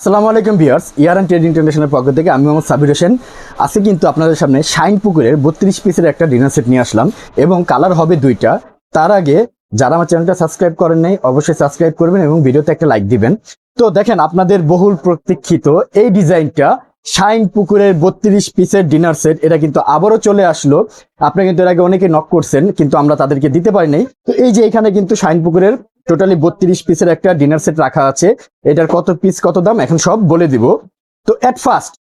সালামু আলাইকুম viewers, year and trade international পক্ষ থেকে আমি মোহাম্মদ সাবির হোসেন। আজকে কিন্তু আপনাদের সামনে শাইন পুকুরের বত্রিশ পিসের একটা ডিনার সেট নিয়ে আসলাম এবং কালার হবে দুইটা। তার আগে যারা আমার চ্যানেলটা সাবস্ক্রাইব করেন নাই, অবশ্যই সাবস্ক্রাইব করবেন এবং ভিডিওতে একটা লাইক দিবেন। তো দেখেন, আপনাদের বহুল প্রতীক্ষিত এই ডিজাইনটা শাইন পুকুরের বত্রিশ পিসের ডিনার সেট। এটা কিন্তু আবারও চলে আসলো। আপনারা কিন্তু এর আগে অনেকে নক করছেন, কিন্তু আমরা তাদেরকে দিতে পারি নাই। তো এই যে এখানে কিন্তু শাইন পুকুরের টোটালি বত্রিশ পিসের একটা ডিনার সেট রাখা আছে। এটার কত পিস কত দাম, এখন সব বলে দিব। তো এট ফার্স্ট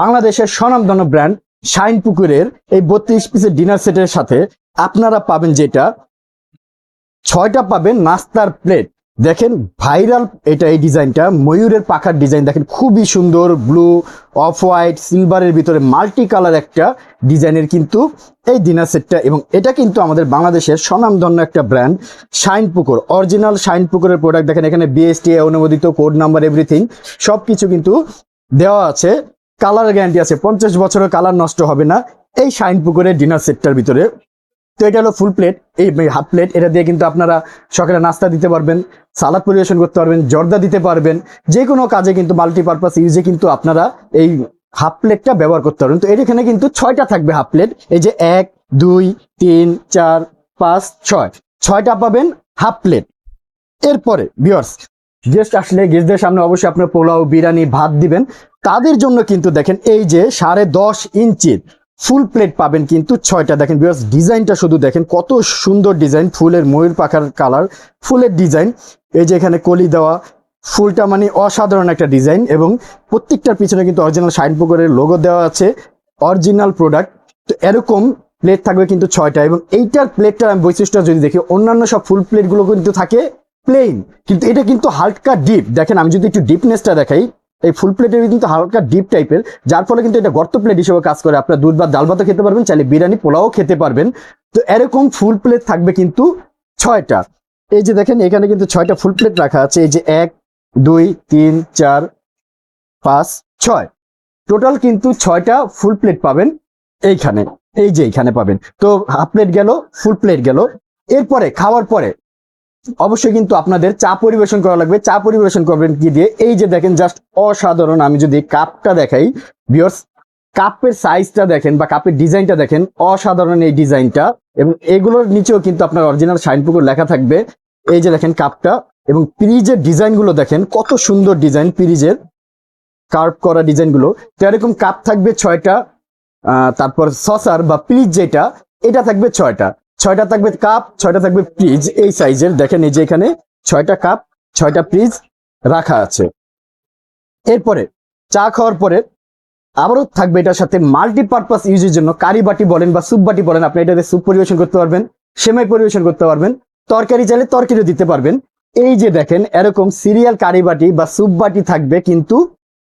বাংলাদেশের স্বনামধন্য ব্র্যান্ড শাইন পুকুরের এই বত্রিশ পিসের ডিনার সেটের সাথে আপনারা পাবেন যেটা, ছয়টা পাবেন নাস্তার প্লেট দেখেন ভাইরাল এটা এই ডিজাইনটা, ময়ূরের পাখার ডিজাইন দেখেন, খুবই সুন্দর ব্লু অফ হোয়াইট সিলভারের ভিতরে মাল্টি কালার একটা ডিজাইনের কিন্তু এই ডিনার সেটটা। এবং এটা কিন্তু আমাদের বাংলাদেশের স্বনামধন্য একটা ব্র্যান্ড শাইন পুকুর। অরিজিনাল শাইন পুকুরের প্রোডাক্ট দেখেন, এখানে বিএসটি অনুমোদিত কোড নাম্বার এভরিথিং সব কিছু কিন্তু দেওয়া আছে। কালার গ্যারান্টি আছে, পঞ্চাশ বছরের কালার নষ্ট হবে না। এই শাইন পুকুরের ডিনার সেটটার ভিতরে তো এটা হলো ফুল প্লেট এই হাফ প্লেট এটা দিয়ে কিন্তু আপনারা সকালে নাস্তা দিতে পারবেন সালাদ পরিবেশন করতে পারবেন, জর্দা দিতে পারবেন, যে কোনো কাজে কিন্তু মাল্টিপারপাস ইউজে কিন্তু আপনারা এই হাফ প্লেটটা ব্যবহার করতে পারবেন। তো এখানে কিন্তু ছয়টা থাকবে হাফ প্লেট এই যে এক, দুই, তিন, চার, পাঁচ, ছয়। ছয়টা পাবেন হাফ প্লেট এরপরে বিয়ার্স গেস্ট আসলে গেস্টদের সামনে অবশ্যই আপনার পোলাও, বিরিয়ানি, ভাত দিবেন। তাদের জন্য কিন্তু দেখেন, এই যে সাড়ে দশ ইঞ্চির ফুল প্লেট পাবেন কিন্তু ছয়টা। দেখেন বিকজ ডিজাইনটা শুধু দেখেন কত সুন্দর ডিজাইন, ফুলের ময়ূর পাখার কালার ফুলের ডিজাইন। এই যে এখানে কলি দেওয়া, ফুলটা মানে অসাধারণ একটা ডিজাইন এবং প্রত্যেকটার পিছনে কিন্তু অরিজিনাল শাইন পুকুরের লোগো দেওয়া আছে অরিজিনাল প্রোডাক্ট তো এরকম প্লেট থাকবে কিন্তু ছয়টা এবং এইটার প্লেটটার আমি বৈশিষ্ট্য যদি দেখি, অন্যান্য সব ফুল প্লেটগুলো কিন্তু থাকে প্লেন কিন্তু এটা কিন্তু হালকা ডিপ দেখেন আমি যদি একটু ডিপনেসটা দেখাই এই ফুল প্লেটের কিন্তু হালকা ডিপ টাইপের যার ফলে কিন্তু এটা গর্ত প্লেট হিসেবে কাজ করে। আপনার দুধ বা ডাল ভাতও খেতে পারবেন, চাইলে বিরিয়ানি পোলাও খেতে পারবেন। তো এরকম ফুল প্লেট থাকবে কিন্তু ছয়টা। এই যে দেখেন, এখানে কিন্তু ছয়টা ফুল প্লেট রাখা আছে। এই যে এক, দুই, তিন, চার, পাঁচ, ছয়। টোটাল কিন্তু ছয়টা ফুল প্লেট পাবেন এইখানে। এই যে এইখানে পাবেন। তো হাফ প্লেট গেল ফুল প্লেট গেল। এরপরে, খাওয়ার পরে অবশ্যই কিন্তু আপনাদের চা পরিবেশন করা লাগবে। চা পরিবেশন করবেন কি দিয়ে? এই যে দেখেন জাস্ট অসাধারণ আমি যদি কাপটা দেখাই বিয়র্স কাপের সাইজটা দেখেন বা কাপের ডিজাইনটা দেখেন, অসাধারণ এই ডিজাইনটা। এবং এগুলোর নিচেও কিন্তু আপনার অরিজিনাল শাইনপুকুর লেখা থাকবে। এই যে দেখেন কাপটা এবং পিরিজের ডিজাইনগুলো দেখেন, কত সুন্দর ডিজাইন পিরিজের কার্ভ করা ডিজাইনগুলো। তো এরকম কাপ থাকবে ছয়টা তারপর সসার বা পিরিজ যেটা, এটা থাকবে ছয়টা। ছয়টা থাকবে কাপ, ছয়টা থাকবে ফ্রিজ এই সাইজের দেখেন এই যে এখানে ছয়টা কাপ, ছয়টা ফ্রিজ রাখা আছে। এরপরে চা খাওয়ার পরে আবারও থাকবে এটার সাথে মাল্টিপারপাস ইউজের জন্য। কারি বাটি বলেন বা স্যুপ বাটি বলেন, আপনি এটাতে স্যুপ পরিবেশন করতে পারবেন, সেমাই পরিবেশন করতে পারবেন, তরকারি চাইলে তরকারিও দিতে পারবেন। এই যে দেখেন, এরকম সিরিয়াল কারি বাটি বা স্যুপ বাটি থাকবে কিন্তু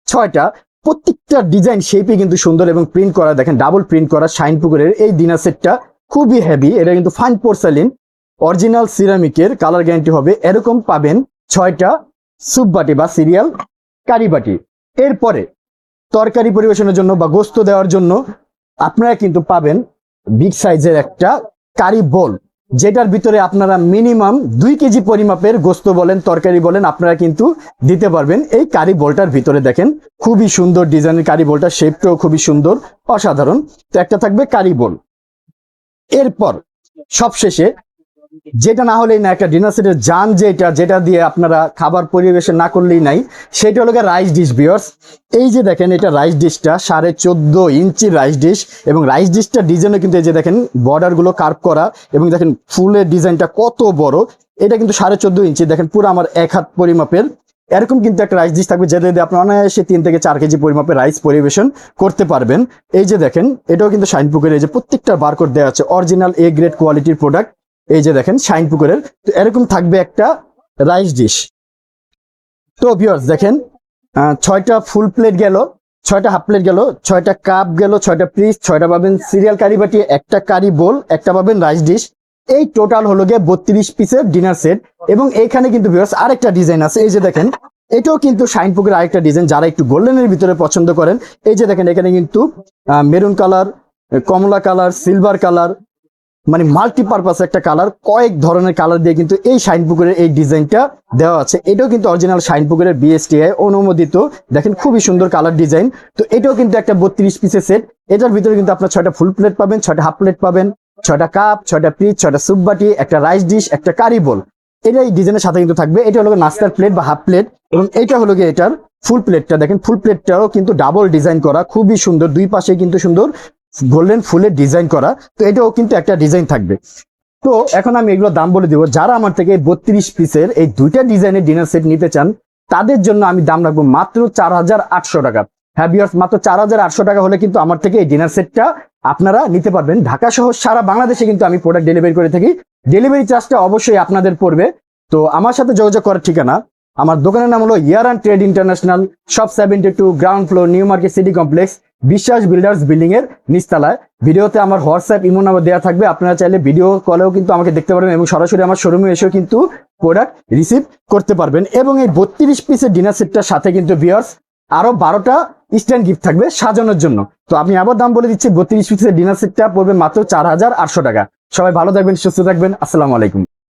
ছয়টা। প্রত্যেকটা ডিজাইন শেপে কিন্তু সুন্দর এবং প্রিন্ট করা, দেখেন ডাবল প্রিন্ট করা, শাইন পুকুরের এই ডিনার সেটটা খুবই হেভি এটা কিন্তু ফাইন পোর্সালিন অরিজিনাল সিরামিকের কালার গ্যারান্টি হবে। এরকম পাবেন ছয়টা স্যুপ বাটি বা সিরিয়াল কারি বাটি এরপরে তরকারি পরিবেশনের জন্য বা গোস্ত দেওয়ার জন্য আপনারা কিন্তু পাবেন বিগ সাইজের একটা কারি বোল যেটার ভিতরে আপনারা মিনিমাম দুই কেজি পরিমাপের গোস্ত বলেন, তরকারি বলেন, আপনারা কিন্তু দিতে পারবেন এই কারি বোলটার ভিতরে দেখেন। খুবই সুন্দর ডিজাইনের কারি বোলটা শেপটাও খুবই সুন্দর, অসাধারণ। তো একটা থাকবে কারি বোল এরপর সবশেষে যেটা না হলেই না, একটা ডিনার সেটের যান যেটা যেটা দিয়ে আপনারা খাবার পরিবেশন না করলেই নাই, সেটা হলো রাইস ডিশ বিয়ার্স এই যে দেখেন, এটা রাইস ডিশটা সাড়ে চোদ্দ ইঞ্চি রাইস ডিশ এবং রাইস ডিশটা ডিজাইনও কিন্তু এই যে দেখেন বর্ডারগুলো কার্ভ করা, এবং দেখেন ফুলের ডিজাইনটা কত বড়, এটা কিন্তু সাড়ে চোদ্দ ইঞ্চি, দেখেন পুরো আমার এক হাত পরিমাপের এরকম কিন্তু একটা রাইস ডিশ থাকবে, যেটা দিয়ে আপনি অনায়াসে তিন থেকে চার কেজি পরিমাপের রাইস পরিবেশন করতে পারবেন। এই যে দেখেন, এটাও কিন্তু শাইন পুকুরের এই যে প্রত্যেকটা বারকোড দেওয়া আছে অরিজিনাল এ গ্রেড কোয়ালিটির প্রোডাক্ট এই যে দেখেন শাইন পুকুরের। তো এরকম থাকবে একটা রাইস ডিশ তো ভিউয়ার্স দেখেন ছয়টা ফুল প্লেট গেল, ছয়টা হাফ প্লেট গেল, ছয়টা কাপ গেল, ছয়টা পিস ছয়টা পাবেন সিরিয়াল কারি বাটি, একটা কারি বোল একটা পাবেন রাইস ডিশ এই টোটাল হলো গিয়ে বত্রিশ পিসের ডিনার সেট এবং এইখানে কিন্তু ভিউয়ার্স আরেকটা ডিজাইন আছে, এই যে দেখেন, এটাও কিন্তু শাইন পুকুরের আরেকটা ডিজাইন যারা একটু গোল্ডেনের ভিতরে পছন্দ করেন। এই যে দেখেন, এখানে কিন্তু মেরুন কালার কমলা কালার সিলভার কালার মানে মাল্টিপারপাস একটা কালার কয়েক ধরনের কালার দিয়ে কিন্তু এই শাইন পুকুরের এই ডিজাইনটা দেওয়া আছে। এটাও কিন্তু অরিজিনাল শাইন পুকুরের বিএসটিআই অনুমোদিত। দেখেন, খুবই সুন্দর কালার ডিজাইন তো এটাও কিন্তু একটা বত্রিশ পিসের সেট এটার ভিতরে কিন্তু আপনার ছয়টা ফুল প্লেট পাবেন, ছয়টা হাফ প্লেট পাবেন। ছয়টা কাপ, ছয়টা পিচ, ছয়টা সুপ বাটি একটা রাইস ডিশ, একটা কারি বোল। এটা এই ডিজাইনের সাথে কিন্তু থাকবে। এটা হলো নাস্তার প্লেট বা হাফ প্লেট এবং এটা হলো গিয়ে এটার ফুল প্লেটটা দেখেন ফুল প্লেটটাও কিন্তু ডাবল ডিজাইন করা, খুবই সুন্দর। দুই পাশে কিন্তু সুন্দর গোল্ডেন ফুলের ডিজাইন করা। তো এটাও কিন্তু একটা ডিজাইন থাকবে। তো এখন আমি এগুলো দাম বলে দিব। যারা আমার থেকে বত্রিশ পিসের এই দুইটা ডিজাইনের ডিনার সেট নিতে চান, তাদের জন্য আমি দাম রাখব মাত্র চার হাজার আটশো টাকা। হ্যাঁ বিয়ার্স মাত্র চার হাজার আটশো টাকা হলে কিন্তু আমার থেকে এই ডিনার সেটটা আপনারা নিতে পারবেন। ঢাকা সহ সারা বাংলাদেশে কিন্তু আমি প্রোডাক্ট ডেলিভারি করে থাকি। ডেলিভারি চার্জটা অবশ্যই আপনাদের পড়বে। তো আমার সাথে যোগাযোগ করার ঠিকানা, আমার দোকানের নাম হলো year and trade international shop seventy two ground floor new market city complex Biswas builders building এর নিচতলায়। ভিডিওতে আমার হোয়াটসঅ্যাপ ইমো নাম্বার দেওয়া থাকবে। আপনারা চাইলে ভিডিও কলেও কিন্তু আমাকে দেখতে পারবেন এবং সরাসরি আমার শোরুমে এসেও কিন্তু প্রোডাক্ট রিসিভ করতে পারবেন। এবং এই বত্রিশ পিসের ডিনার সেটটার সাথে কিন্তু বিয়ার্স আরও বারোটা স্ট্যান্ড গিফট থাকবে সাজানোর জন্য। তো আমি আবার দাম বলে দিচ্ছি, বত্রিশ পিসের ডিনার সেটটা পড়বে মাত্র চার হাজার আটশো টাকা। সবাই ভালো থাকবেন, সুস্থ থাকবেন, আসসালামু আলাইকুম।